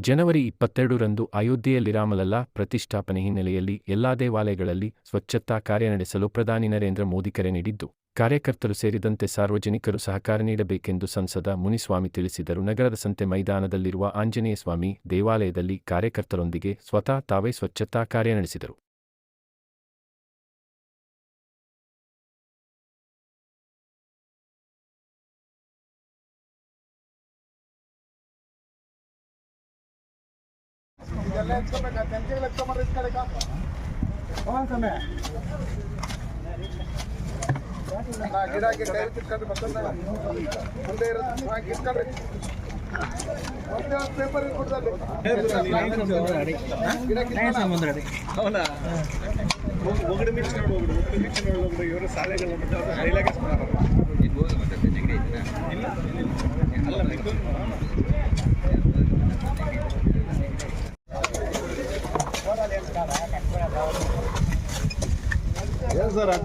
ಜನವರಿ ಇಪ್ಪತ್ತೆರಡರಂದು ಅಯೋಧ್ಯೆಯಲ್ಲಿ ರಾಮಲಲ್ಲಾ ಪ್ರತಿಷ್ಠಾಪನೆ ಹಿನ್ನೆಲೆಯಲ್ಲಿ ಎಲ್ಲಾ ದೇವಾಲಯಗಳಲ್ಲಿ ಸ್ವಚ್ಛತಾ ಕಾರ್ಯ ನಡೆಸಲು ಪ್ರಧಾನಿ ನರೇಂದ್ರ ಮೋದಿ ಕರೆ ನೀಡಿದ್ದು. ಕಾರ್ಯಕರ್ತರು ಸೇರಿದಂತೆ ಸಾರ್ವಜನಿಕರು ಸಹಕಾರ ನೀಡಬೇಕೆಂದು ಸಂಸದ ಮುನಿಸ್ವಾಮಿ ತಿಳಿಸಿದರು. ನಗರದ ಸಂತೆ ಮೈದಾನದಲ್ಲಿರುವ ಆಂಜನೇಯ ಸ್ವಾಮಿ ದೇವಾಲಯದಲ್ಲಿ ಕಾರ್ಯಕರ್ತರೊಂದಿಗೆ ಸ್ವತಃ ತಾವೇ ಸ್ವಚ್ಛತಾ ಕಾರ್ಯ ನಡೆಸಿದರು. ಎಲ್ಲ ಎತ್ಕೋಬೇಕಾ ತೆಂಕಿಗೆ ಎತ್ಕೊಂಬಾರ ಇಸ್ಕೊಳಕ ಸಮಯ ನಾ ಪೇಪರ್ ಹೌದಾ ಮುಗಿಡು ಮಿಕ್ಸ್ ನೋಡಿ ಮುಗಿಡು ಮಿಕ್ಸ್ ಇವರು ಶಾಲೆಗಳು ಡೈಲಾಗಸ್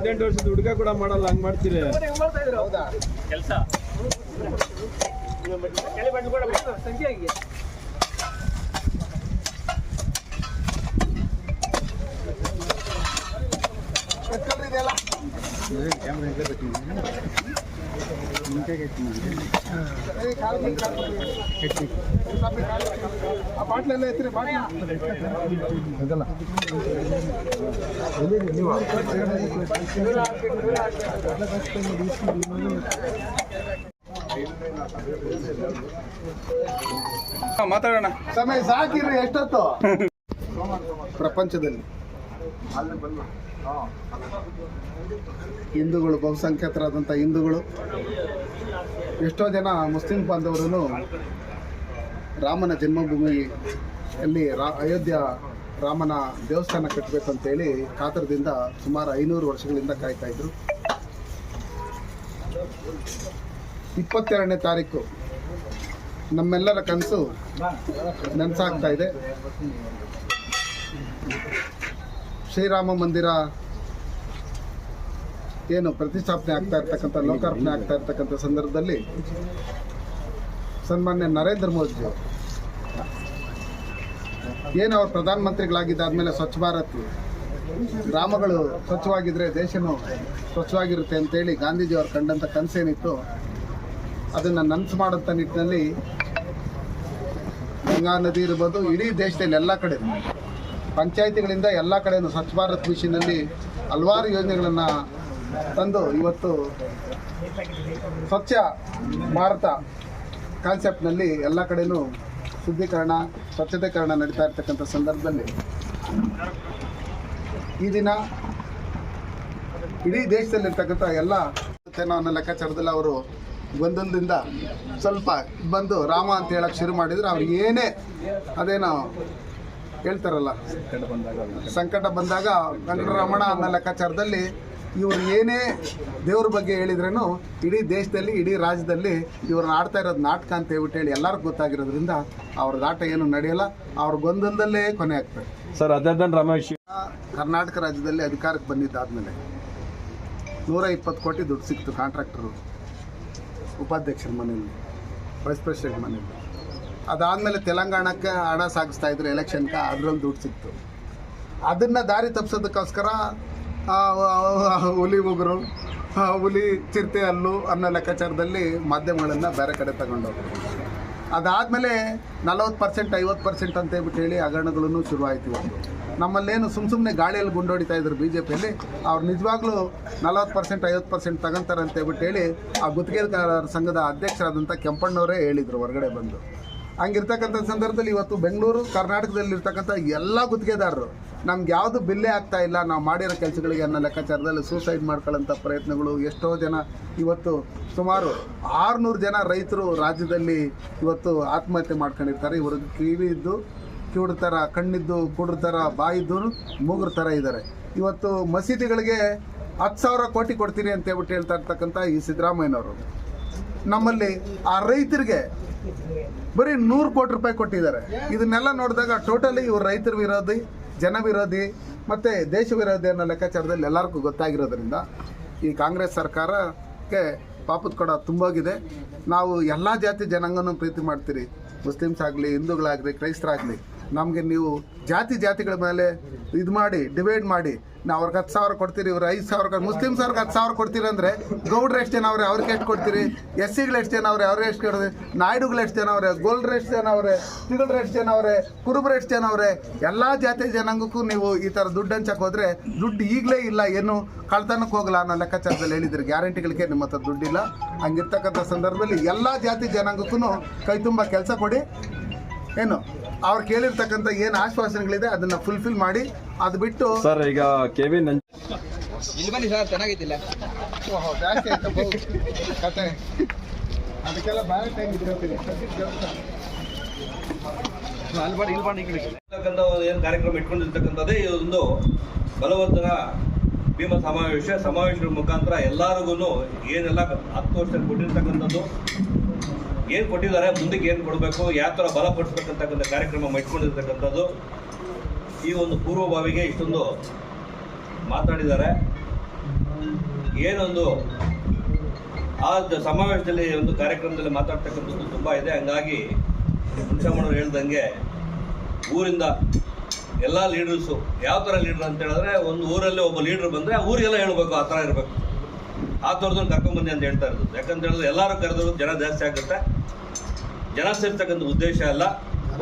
ಹದಿನೆಂಟು ವರ್ಷದ ಹುಡುಗ ಕೂಡ ಮಾಡಲ್ಲ ಹಂಗ್ ಮಾಡ್ತೀರಿ? ಹೌದಾ? ಎತ್ಕೊಳ್ರಿ ಇದೆಲ್ಲ ಮಾತಾಡೋಣ. ಸಮಯ ಸಾಕಿರಿ ಎಷ್ಟೊತ್ತು? ಪ್ರಪಂಚದಲ್ಲಿ ಹಿಂದೂಗಳು, ಬಹುಸಂಖ್ಯಾತರಾದಂಥ ಹಿಂದೂಗಳು. ಎಷ್ಟೋ ಜನ ಮುಸ್ಲಿಂ ಬಾಂಧವರು ರಾಮನ ಜನ್ಮಭೂಮಿಯಲ್ಲಿ ರಾ, ಅಯೋಧ್ಯ ರಾಮನ ದೇವಸ್ಥಾನ ಕಟ್ಟಬೇಕು ಅಂತೇಳಿ ಕಾತರದಿಂದ ಸುಮಾರು ಐನೂರು ವರ್ಷಗಳಿಂದ ಕಾಯ್ತಾ ಇದ್ರು. ಇಪ್ಪತ್ತೆರಡನೇ ತಾರೀಕು ನಮ್ಮೆಲ್ಲರ ಕನಸು ನನಸಾಗ್ತಾ ಇದೆ. ಶ್ರೀರಾಮ ಮಂದಿರ ಏನು ಪ್ರತಿಷ್ಠಾಪನೆ ಆಗ್ತಾ ಇರ್ತಕ್ಕಂಥ, ಲೋಕಾರ್ಪಣೆ ಆಗ್ತಾ ಇರ್ತಕ್ಕಂಥ ಸಂದರ್ಭದಲ್ಲಿ ಸನ್ಮಾನ್ಯ ನರೇಂದ್ರ ಮೋದಿ ಏನು ಅವ್ರು ಪ್ರಧಾನಮಂತ್ರಿಗಳಾಗಿದ್ದಾದ್ಮೇಲೆ ಸ್ವಚ್ಛ ಭಾರತ್, ಗ್ರಾಮಗಳು ಸ್ವಚ್ಛವಾಗಿದ್ರೆ ದೇಶನೂ ಸ್ವಚ್ಛವಾಗಿರುತ್ತೆ ಅಂತೇಳಿ ಗಾಂಧೀಜಿ ಅವ್ರು ಕಂಡಂಥ ಕನಸೇನಿತ್ತು, ಅದನ್ನು ನನಸು ಮಾಡೋಂಥ ನಿಟ್ಟಿನಲ್ಲಿ ಗಂಗಾ ನದಿ ಇರ್ಬೋದು, ಇಡೀ ದೇಶದಲ್ಲಿ ಎಲ್ಲ ಕಡೆ ಪಂಚಾಯಿತಿಗಳಿಂದ ಎಲ್ಲ ಕಡೆನೂ ಸ್ವಚ್ಛ ಭಾರತ್ ಮಿಷನಲ್ಲಿ ಹಲವಾರು ಯೋಜನೆಗಳನ್ನು ತಂದು ಇವತ್ತು ಸ್ವಚ್ಛ ಭಾರತ ಕಾನ್ಸೆಪ್ಟ್ನಲ್ಲಿ ಎಲ್ಲ ಕಡೆಯೂ ಶುದ್ಧೀಕರಣ, ಸ್ವಚ್ಛತೆಕರಣ ನಡೀತಾ ಇರ್ತಕ್ಕಂಥ ಸಂದರ್ಭದಲ್ಲಿ ಈ ದಿನ ಇಡೀ ದೇಶದಲ್ಲಿರ್ತಕ್ಕಂಥ ಎಲ್ಲ ಅನ್ನೋ ಲೆಕ್ಕಾಚಾರದಲ್ಲಿ ಅವರು ಗೊಂದಲದಿಂದ ಸ್ವಲ್ಪ ಬಂದು ರಾಮ ಅಂತ ಹೇಳಕ್ಕೆ ಶುರು ಮಾಡಿದರೆ. ಅವ್ರು ಏನೇ ಅದೇನೋ ಹೇಳ್ತಾರಲ್ಲ ಸಂಕಟ ಬಂದಾಗ ವೆಂಕಟರಮಣ ಅನ್ನೋ ಲೆಕ್ಕಾಚಾರದಲ್ಲಿ ಇವರು ಏನೇ ದೇವ್ರ ಬಗ್ಗೆ ಹೇಳಿದ್ರೇನು ಇಡೀ ದೇಶದಲ್ಲಿ ಇಡೀ ರಾಜ್ಯದಲ್ಲಿ ಇವ್ರನ್ನ ಆಡ್ತಾ ಇರೋದು ನಾಟಕ ಅಂತ ಹೇಳ್ಬಿಟ್ಟು ಹೇಳಿ ಎಲ್ಲರಿಗೂ ಗೊತ್ತಾಗಿರೋದ್ರಿಂದ ಅವ್ರ ಆಟ ಏನು ನಡೆಯಲ್ಲ ಅವ್ರ ಗೊಂದಲದಲ್ಲೇ ಕೊನೆ ಆಗ್ತದೆ. ಸರ್ ಅದನ್ನ ರಮೇಶ್? ಕರ್ನಾಟಕ ರಾಜ್ಯದಲ್ಲಿ ಅಧಿಕಾರಕ್ಕೆ ಬಂದಿದ್ದಾದಮೇಲೆ ನೂರ ಇಪ್ಪತ್ತು ಕೋಟಿ ದುಡ್ಡು ಸಿಕ್ತು ಕಾಂಟ್ರಾಕ್ಟರು ಉಪಾಧ್ಯಕ್ಷರ ಮನೆಯಲ್ಲಿ ವೈಸ್ ಪ್ರೆಸಿಡೆಂಟ್ ಮನೆಯಲ್ಲಿ. ಅದಾದಮೇಲೆ ತೆಲಂಗಾಣಕ್ಕೆ ಹಣ ಸಾಗಿಸ್ತಾ ಇದ್ರು ಎಲೆಕ್ಷನ್ಗೆ ಅದರಲ್ಲಿ ದುಡ್ಡು ಸಿಕ್ತು. ಅದನ್ನು ದಾರಿ ತಪ್ಪಿಸೋದಕ್ಕೋಸ್ಕರ ಹುಲಿ ಉಗುರು ಹುಲಿ ಚಿರತೆ ಹಲ್ಲು ಅನ್ನೋ ಲೆಕ್ಕಾಚಾರದಲ್ಲಿ ಮಾಧ್ಯಮಗಳನ್ನು ಬೇರೆ ಕಡೆ ತಗೊಂಡೋದ್ರು. ಅದಾದಮೇಲೆ ನಲವತ್ತು ಪರ್ಸೆಂಟ್ ಐವತ್ತು ಪರ್ಸೆಂಟ್ ಅಂತ ಹೇಳ್ಬಿಟ್ಟು ಹೇಳಿ ಹಗರಣಗಳನ್ನು ಶುರುವಾಯಿತು ನಮ್ಮಲ್ಲೇನು ಸುಮ್ಮ ಸುಮ್ಮನೆ ಗಾಳಿಯಲ್ಲಿ ಗುಂಡೊಡಿತಾ ಇದ್ರು ಬಿ ಜೆ ಪಿಯಲ್ಲಿ ಅವ್ರು ನಿಜವಾಗ್ಲೂ ನಲವತ್ತು ಪರ್ಸೆಂಟ್ ಐವತ್ತು ಪರ್ಸೆಂಟ್ ತಗೊಂತಾರೆ ಅಂತ ಹೇಳ್ಬಿಟ್ಟು ಹೇಳಿ ಆ ಗುತ್ತಿಗೆದಾರರ ಸಂಘದ ಅಧ್ಯಕ್ಷರಾದಂಥ ಕೆಂಪಣ್ಣವರೇ ಹೇಳಿದರು, ಹೊರಗಡೆ ಬಂದು. ಹಂಗಿರ್ತಕ್ಕಂಥ ಸಂದರ್ಭದಲ್ಲಿ ಇವತ್ತು ಬೆಂಗಳೂರು, ಕರ್ನಾಟಕದಲ್ಲಿರ್ತಕ್ಕಂಥ ಎಲ್ಲ ಗುತ್ತಿಗೆದಾರರು, ನಮ್ಗೆ ಯಾವುದು ಬಿಲ್ಲೇ ಆಗ್ತಾ ಇಲ್ಲ, ನಾವು ಮಾಡಿರೋ ಕೆಲಸಗಳಿಗೆ ಅನ್ನೋ ಲೆಕ್ಕಾಚಾರದಲ್ಲಿ ಸೂಸೈಡ್ ಮಾಡ್ಕೊಳ್ಳೋಂಥ ಪ್ರಯತ್ನಗಳು ಎಷ್ಟೋ ಜನ ಇವತ್ತು ಸುಮಾರು ಆರುನೂರು ಜನ ರೈತರು ರಾಜ್ಯದಲ್ಲಿ ಇವತ್ತು ಆತ್ಮಹತ್ಯೆ ಮಾಡ್ಕೊಂಡಿರ್ತಾರೆ. ಇವರು ಕಿವಿ ಇದ್ದು ಕಿವುಡ್ರ ಥರ ಕಣ್ಣಿದ್ದು, ಕುಡ್ರ ಥರ ಬಾಯಿದ್ದು ಮೂಗ್ರ ಥರ ಇದ್ದಾರೆ. ಇವತ್ತು ಮಸೀದಿಗಳಿಗೆ ಹತ್ತು ಸಾವಿರ ಕೋಟಿ ಕೊಡ್ತೀನಿ ಅಂತ ಹೇಳ್ಬಿಟ್ಟು ಹೇಳ್ತಾ ಇರ್ತಕ್ಕಂಥ ಈ ಸಿದ್ದರಾಮಯ್ಯನವರು. ನಮ್ಮಲ್ಲಿ ಆ ರೈತರಿಗೆ ಬರೀ ನೂರು ಕೋಟಿ ರೂಪಾಯಿ ಕೊಟ್ಟಿದ್ದಾರೆ. ಇದನ್ನೆಲ್ಲ ನೋಡಿದಾಗ ಟೋಟಲಿ ಇವ್ರು ರೈತರ ವಿರೋಧಿ, ಜನ ವಿರೋಧಿ, ಮತ್ತು ದೇಶ ವಿರೋಧಿ ಅನ್ನೋ ಲೆಕ್ಕಾಚಾರದಲ್ಲಿ ಎಲ್ಲರಿಗೂ ಗೊತ್ತಾಗಿರೋದ್ರಿಂದ ಈ ಕಾಂಗ್ರೆಸ್ ಸರ್ಕಾರಕ್ಕೆ ಪಾಪದ ಕೊಡ ತುಂಬೋಗಿದೆ. ನಾವು ಎಲ್ಲ ಜಾತಿ ಜನಾಂಗನೂ ಪ್ರೀತಿ ಮಾಡ್ತೀರಿ. ಮುಸ್ಲಿಮ್ಸ್ ಆಗಲಿ, ಹಿಂದೂಗಳಾಗಲಿ, ಕ್ರೈಸ್ತರಾಗಲಿ ನಮಗೆ ನೀವು ಜಾತಿ ಜಾತಿಗಳ ಮೇಲೆ ಇದು ಮಾಡಿ ಡಿವೈಡ್ ಮಾಡಿ, ನಾವು ಅವ್ರಿಗೆ ಹತ್ತು ಸಾವಿರ ಕೊಡ್ತೀರಿ, ಇವ್ರು ಐದು ಸಾವಿರ ಮುಸ್ಲಿಮ್ ಮುಸ್ಲಿಮ್ಸ್ ಅವ್ರಿಗೆ ಹತ್ತು ಸಾವಿರ ಕೊಡ್ತೀರಿ ಅಂದರೆ ಗೌಡ್ರು ಎಷ್ಟು ಜನ ಅವ್ರೆ, ಅವ್ರಿಗೆ ಎಷ್ಟು ಕೊಡ್ತೀರಿ? ಎಸ್ ಸಿಗಳು ಎಷ್ಟು ಜನ ಅವ್ರೆ, ಅವ್ರಿಗೆ ಎಷ್ಟು ಕೊಡ್ತೀರಿ? ನಾಯ್ಡುಗಳು ಎಷ್ಟು ಜನ ಅವ್ರೆ ಗೋಲ್ಡ್ರು ಎಷ್ಟು ಜನ ಅವ್ರೆ, ತಿಗಳ್ರು ಎಷ್ಟು ಜನ ಅವ್ರೆ, ಕುರುಬ್ರು ಎಷ್ಟು ಜನ ಅವ್ರೆ, ಎಲ್ಲ ಜಾತಿ ಜನಾಂಗಕ್ಕೂ ನೀವು ಈ ಥರ ದುಡ್ಡು ಹಂಚಕ್ಕೆ ಹೋದರೆ ದುಡ್ಡು ಈಗಲೇ ಇಲ್ಲ, ಏನು ಕಳ್ತನಕ್ಕೆ ಹೋಗಲ್ಲ ಅನ್ನೋ ಲೆಕ್ಕಾಚಾರದಲ್ಲಿ ಹೇಳಿದ್ರಿ. ಗ್ಯಾರಂಟಿಗಳಿಗೆ ನಿಮ್ಮ ಹತ್ರ ದುಡ್ಡಿಲ್ಲ. ಹಂಗಿರ್ತಕ್ಕಂಥ ಸಂದರ್ಭದಲ್ಲಿ ಎಲ್ಲ ಜಾತಿ ಜನಾಂಗಕ್ಕೂ ಕೈ ತುಂಬ ಕೆಲಸ ಕೊಡಿ. ಏನು? ಅವ್ರು ಕೇಳಿರ್ತಕ್ಕಂಥ ಏನು ಆಶ್ವಾಸನೆಗಳಿದೆ ಅದನ್ನು ಫುಲ್ಫಿಲ್ ಮಾಡಿ ಅದು ಬಿಟ್ಟು ಸರ್ ಈಗ ಕೆ ವಿ ನಂಜ ಇಲ್ಲಿ ಬನ್ನಿ ಸರ್ ಚೆನ್ನಾಗಿದ್ದಿಲ್ಲ ಓಹೋ, ಜಾಸ್ತಿ ಬ್ಯಾರೆ ಬಹು ಕತೆ. ಅದಕ್ಕೆಲ್ಲ ಬೇರೆ ಟೈಮ್ ಬಾಡಿ ಇರ್ತಕ್ಕಂಥ ಏನು ಕಾರ್ಯಕ್ರಮ ಇಟ್ಕೊಂಡಿರ್ತಕ್ಕಂಥದ್ದೇ ಇದೊಂದು ಬಲವಂತದ ಭೀಮ ಸಮಾವೇಶ. ಸಮಾವೇಶದ ಮುಖಾಂತರ ಎಲ್ಲರಿಗೂ ಏನೆಲ್ಲ ಹತ್ತು ವರ್ಷ ಕೊಟ್ಟಿರ್ತಕ್ಕಂಥದ್ದು ಏನು ಕೊಟ್ಟಿದ್ದಾರೆ, ಮುಂದಕ್ಕೆ ಏನು ಕೊಡಬೇಕು, ಯಾವ ಥರ ಬಲಪಡಿಸ್ಬೇಕಂತಕ್ಕಂಥ ಕಾರ್ಯಕ್ರಮ ಇಟ್ಕೊಂಡಿರ್ತಕ್ಕಂಥದ್ದು ಈ ಒಂದು ಪೂರ್ವಭಾವಿಗೆ ಇಷ್ಟೊಂದು ಮಾತಾಡಿದ್ದಾರೆ. ಏನೊಂದು ಆ ಸಮಾವೇಶದಲ್ಲಿ ಒಂದು ಕಾರ್ಯಕ್ರಮದಲ್ಲಿ ಮಾತಾಡ್ತಕ್ಕಂಥದ್ದು ತುಂಬ ಇದೆ. ಹಂಗಾಗಿ ಹುಣಸಮ್ಮನವ್ರು ಹೇಳ್ದಂಗೆ ಊರಿಂದ ಎಲ್ಲ ಲೀಡರ್ಸು ಯಾವ ಥರ ಲೀಡರ್ ಅಂತ ಹೇಳಿದ್ರೆ, ಒಂದು ಊರಲ್ಲಿ ಒಬ್ಬ ಲೀಡರ್ ಬಂದರೆ ಊರಿಗೆಲ್ಲ ಹೇಳ್ಬೇಕು, ಆ ಥರ ಇರಬೇಕು. ಆ ಥರದವ್ರು ಕರ್ಕೊಂಬನ್ನಿ ಅಂತ ಹೇಳ್ತಾ ಇರೋದು. ಯಾಕಂತ ಹೇಳಿದ್ರೆ ಎಲ್ಲರೂ ಕರೆದ್ರು ಜನ ಜಾಸ್ತಿ ಆಗುತ್ತೆ. ಜನ ಸೇರ್ತಕ್ಕಂಥ ಉದ್ದೇಶ ಅಲ್ಲ.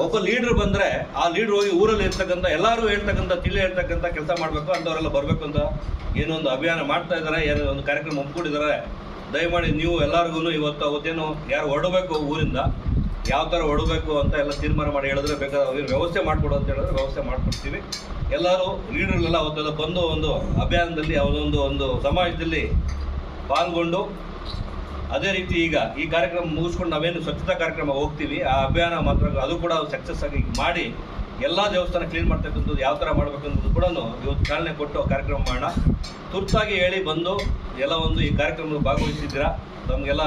ಒಬ್ಬ ಲೀಡರ್ ಬಂದರೆ ಆ ಲೀಡರ್ ಹೋಗಿ ಊರಲ್ಲಿ ಇರ್ತಕ್ಕಂಥ, ಎಲ್ಲರೂ ಹೇಳ್ತಕ್ಕಂಥ ತಿಳಿ ಹೇಳ್ತಕ್ಕಂಥ ಕೆಲಸ ಮಾಡಬೇಕು, ಅಂಥವರೆಲ್ಲ ಬರಬೇಕು ಅಂತ ಏನೋ ಒಂದು ಅಭಿಯಾನ ಮಾಡ್ತಾ ಇದ್ದಾರೆ ಏನೋ ಒಂದು ಕಾರ್ಯಕ್ರಮ ಒಪ್ಕೊಂಡಿದ್ದಾರೆ ದಯಮಾಡಿ ನೀವು ಎಲ್ಲರಿಗೂ ಇವತ್ತು ಅವತ್ತೇನು ಯಾರು ಹೊರಡಬೇಕು ಊರಿಂದ, ಯಾವ ಥರ ಹೊಡಬೇಕು ಅಂತ ಎಲ್ಲ ತೀರ್ಮಾನ ಮಾಡಿ ಹೇಳಿದ್ರೆ ಬೇಕಾದ್ರೆ ಅವ್ರಿಗೆ ವ್ಯವಸ್ಥೆ ಮಾಡಿಕೊಡು ಅಂತ ಹೇಳಿದ್ರೆ ವ್ಯವಸ್ಥೆ ಮಾಡ್ಕೊಡ್ತೀವಿ. ಎಲ್ಲರೂ ಲೀಡರ್ಗಳೆಲ್ಲ ಅವತ್ತೆಲ್ಲ ಬಂದು ಒಂದು ಅಭಿಯಾನದಲ್ಲಿ ಅವರೊಂದು ಒಂದು ಸಮಾಜದಲ್ಲಿ ಪಾಲ್ಗೊಂಡು ಅದೇ ರೀತಿ ಈಗ ಈ ಕಾರ್ಯಕ್ರಮ ಮುಗಿಸ್ಕೊಂಡು ನಾವೇನು ಸ್ವಚ್ಛತಾ ಕಾರ್ಯಕ್ರಮ ಹೋಗ್ತೀವಿ, ಆ ಅಭಿಯಾನ ಮಾತ್ರ ಅದು ಕೂಡ ಸಕ್ಸಸ್ ಆಗಿ ಮಾಡಿ ಎಲ್ಲ ದೇವಸ್ಥಾನ ಕ್ಲೀನ್ ಮಾಡ್ತಕ್ಕಂಥದ್ದು ಯಾವ ಥರ ಮಾಡಬೇಕು ಅನ್ನೋದು ಕೂಡ ಇವತ್ತು ಚಾಲನೆ ಕೊಟ್ಟು ಕಾರ್ಯಕ್ರಮ ಮಾಡೋಣ. ತುರ್ತಾಗಿ ಹೇಳಿ ಬಂದು ಎಲ್ಲ ಒಂದು ಈ ಕಾರ್ಯಕ್ರಮದಲ್ಲಿ ಭಾಗವಹಿಸಿದ್ದೀರಾ, ನಮಗೆಲ್ಲ